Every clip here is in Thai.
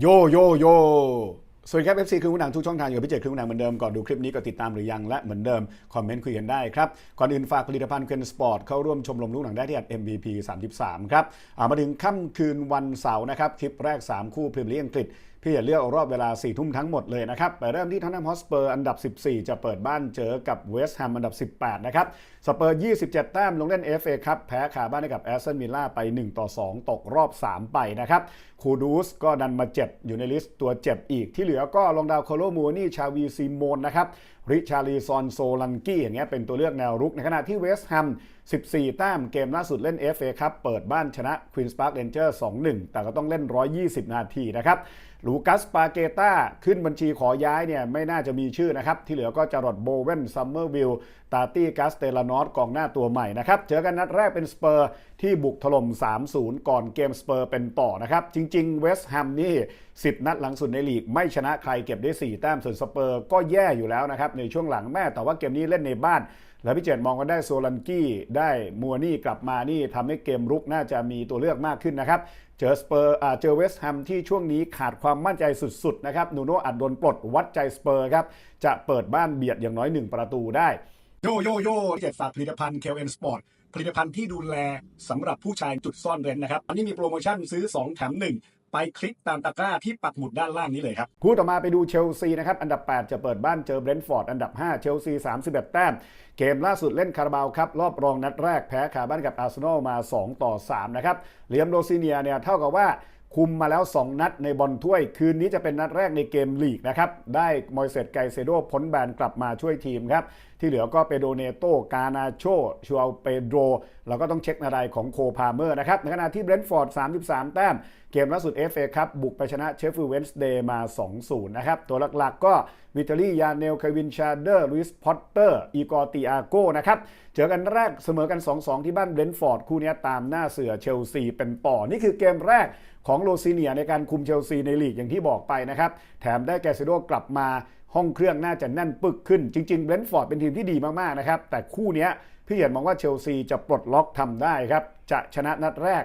โยโยโยสวัสดีครับ FC คือผู้หนังทุกช่องทางอยู่กับพี่เจตคือผู้หนังเหมือนเดิมก่อนดูคลิปนี้ก็ติดตามหรือยังและเหมือนเดิม คอมเมนต์คุยกันได้ครับ ก่อนอื่นฝากผลิตภัณฑ์เคนสปอร์ตเข้าร่วมชมรมลูกหนังได้ที่ MVP 33 ครับอ่ามาถึงค่ำคืนวันเสาร์นะครับ คลิปแรก 3 คู่พรีเมียร์ลีกอังกฤษ พี่จะเลือกรอบเวลา 4 ทุ่มทั้งหมดเลยนะครับ ไปเริ่มที่ท o น n น a m มฮอสเปอร์อันดับ 14 จะเปิดบ้านเจอกับเวสต์แฮมอันดับ 18 นะครับ สเปอร์ 27 แต้มลงเล่น FA ครับแพ้ขาบ้านให้กับแอสตันวิลล่าไป 1 ต่อ 2 ตกรอบ 3 ไปนะครับ คูดูสก็ดันมาเจ็บอยู่ในลิสต์ตัวเจ็บอีก ที่เหลือก็ลงดาวโคโลมูนี่ ชาวีซีโมนนะครับ ริชาลีซอนโซลันกี้อย่างเงี้ยเป็นตัวเลือกแนวรุก ในขณะที่เวสต์แฮม 14 แต้มเกมล่าสุดเล่น FA ครับเปิดบ้านชนะควีนส์พาร์คเรนเจอร์ 2-1 แต่ก็ต้องเล่น 120 นาทีนะครับ ลูกัสปาเกตาขึ้นบัญชีขอย้ายเนี่ยไม่น่าจะมีชื่อนะครับ ที่เหลือก็จารดโบเวนซัมเมอร์วิลตาตี้กัสเตลานอสกองหน้าตัวใหม่นะครับ เจอกันนัดแรกเป็นสเปอร์ที่บุกถล่ม 3-0 ก่อนเกมสเปอร์เป็นต่อนะครับ จริง ๆ เวสต์แฮมนี่ 10 นัดหลังสุดในลีก ไม่ชนะใครเก็บได้ 4 แต้มส่วนสเปอร์ก็แย่อยู่แล้วนะครับ ในช่วงหลังแม่แต่ว่าเกมนี้เล่นในบ้าน แล้วพี่เจตมองก็ได้โซลันกี้ได้มัวนี่กลับมานี่ทำให้เกมรุกน่าจะมีตัวเลือกมากขึ้นนะครับ เจอสเปอร์อ่าเจอเวสต์แฮมที่ช่วงนี้ขาดความมั่นใจสุดๆนะครับนูโน่อัดโดนปลดวัดใจสเปอร์ครับจะเปิดบ้านเบียดอย่างน้อย 1 ประตูได้ โยโยโย่เจ็ดฝากผลิตภัณฑ์ KLN Sport ผลิตภัณฑ์ที่ดูแลสำหรับผู้ชายจุดซ่อนเร้นนะครับอันนี้มีโปรโมชั่นซื้อ 2 แถม 1 ไปคลิกตามตะกร้าที่ปักหมุดด้านล่างนี้เลยครับ คู่ต่อมาไปดูเชลซีนะครับ อันดับ 8 จะเปิดบ้านเจอเบรนท์ฟอร์ด อันดับ 5 เชลซี 31 แต้ม เกมล่าสุดเล่นคาราบาวครับ รอบรองนัดแรกแพ้คาบ้านกับอาร์เซนอลมา 2 ต่อ 3 นะครับเลียมโรซิเนียเนี่ยเท่ากับว่า คุมมาแล้ว 2 นัดในบอลถ้วย คืนนี้จะเป็นนัดแรกในเกมลีกนะครับ ได้มอยเซตไกเซโดพ้นแบนกลับมาช่วยทีมครับ ที่เหลือก็เปโดเนโต กานาโชชัวเปโดรเราก็ต้องเช็คนาไดของโคพาเมอร์นะครับ ในขณะที่เบรนท์ฟอร์ด 33 แต้ม เกมล่าสุด FA ครับ บุกไปชนะเชฟฟิลด์เวนส์เดย์มา 2-0 นะครับ ตัวหลักๆก็วิตาลียาเนลเควินชาเดอร์ลุยส์พอตเตอร์ อีกอร์ติอาโกนะครับ เจอกันแรกเสมอกัน 2-2 ที่บ้านเบรนท์ฟอร์ดคู่นี้ตามหน้าเสือเชลซีเป็นต่อนี่คือเกมแรก ของโรซิเนียในการคุมเชลซีในลีกอย่างที่บอกไปนะครับ แถมได้แกเซโดกลับมาห้องเครื่องน่าจะแน่นปึกขึ้น จริงๆเบรนท์ฟอร์ดเป็นทีมที่ดีมากๆนะครับ แต่คู่นี้พี่เหยียนมองว่าเชลซีจะปลดล็อกทำได้ครับ จะชนะนัดแรก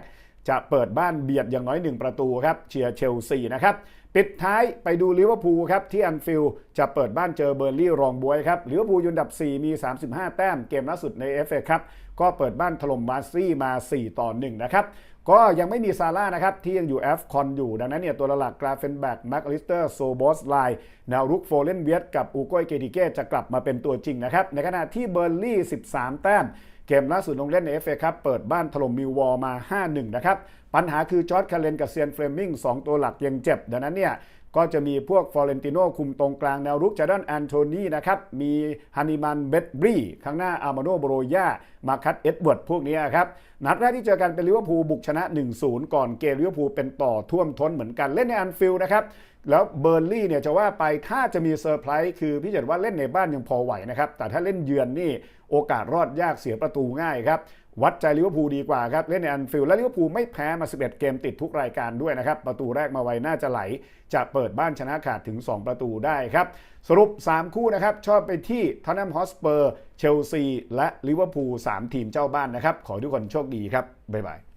จะเปิดบ้านเบียดอย่างน้อย 1 ประตูครับเชียร์เชลซีนะครับปิดท้ายไปดูลิเวอร์พูลครับที่อันฟิลด์จะเปิดบ้านเจอเบอร์ลี่รองบวยครับลิเวอร์พูลยูนดับ 4 มี 35 แต้มเกมล่าสุดใน FA ครับก็เปิดบ้านถล่มมาซี่มา 4 ต่อ 1 นะครับก็ยังไม่มีซาร่านะครับ ที่ยังอยู่แอฟคอนอยู่ ดังนั้นเนี่ยตัวหลักกราเฟนแบกแม็กอลิสเตอร์โซบอสไลแนวรุกโฟเลนเวียตกับอูโกยเกติเกจะกลับมาเป็นตัวจริงนะครับ ในขณะที่เบอร์ลี่ 13 แต้ม เกมล่าสุดลงเล่นใน FA ครับเปิดบ้านถล่มมิววอลมา 5-1 นะครับ ปัญหาคือจอร์ดคาเลนกับเซียนเฟรมมิง2 ตัวหลักยังเจ็บ ดังนั้นเนี่ยก็จะมีพวกฟอเรนติโนคุมตรงกลางแนวรุกจาดอนแอนโทนีนะครับ มีฮันนิมันเบดบรีข้างหน้าอาร์มาโนโบโรยามาคัตเอ็ดเวิร์ดพวกนี้ครับ นัดแรกที่เจอกันเป็นลิเวอร์พูลบุกชนะ 1-0 ก่อนเกมลิเวอร์พูลเป็นต่อท่วมท้นเหมือนกันเล่นในอันฟิลด์นะครับแล้วเบอร์ลี่เนี่ยจะว่าไปถ้าจะมีเซอร์ไพรส์คือพี่เจดว่าเล่นในบ้านยังพอไหวนะครับ แต่ถ้าเล่นเยือนนี่โอกาสรอดยากเสียประตูง่ายครับ วัดใจลิเวอร์พูลดีกว่าครับ เล่นในอันฟิลด์และลิเวอร์พูลไม่แพ้มา 11 เกมติดทุกรายการด้วยนะครับ ประตูแรกมาไวน่าจะไหล จะเปิดบ้านชนะขาดถึง 2 ประตูได้ครับ สรุป 3 คู่นะครับ ชอบไปที่ทอนนัมฮอสเปอร์ เชลซี และลิเวอร์พูล3ทีมเจ้าบ้านนะครับ ขอทุกคนโชคดีครับ บ๊ายบาย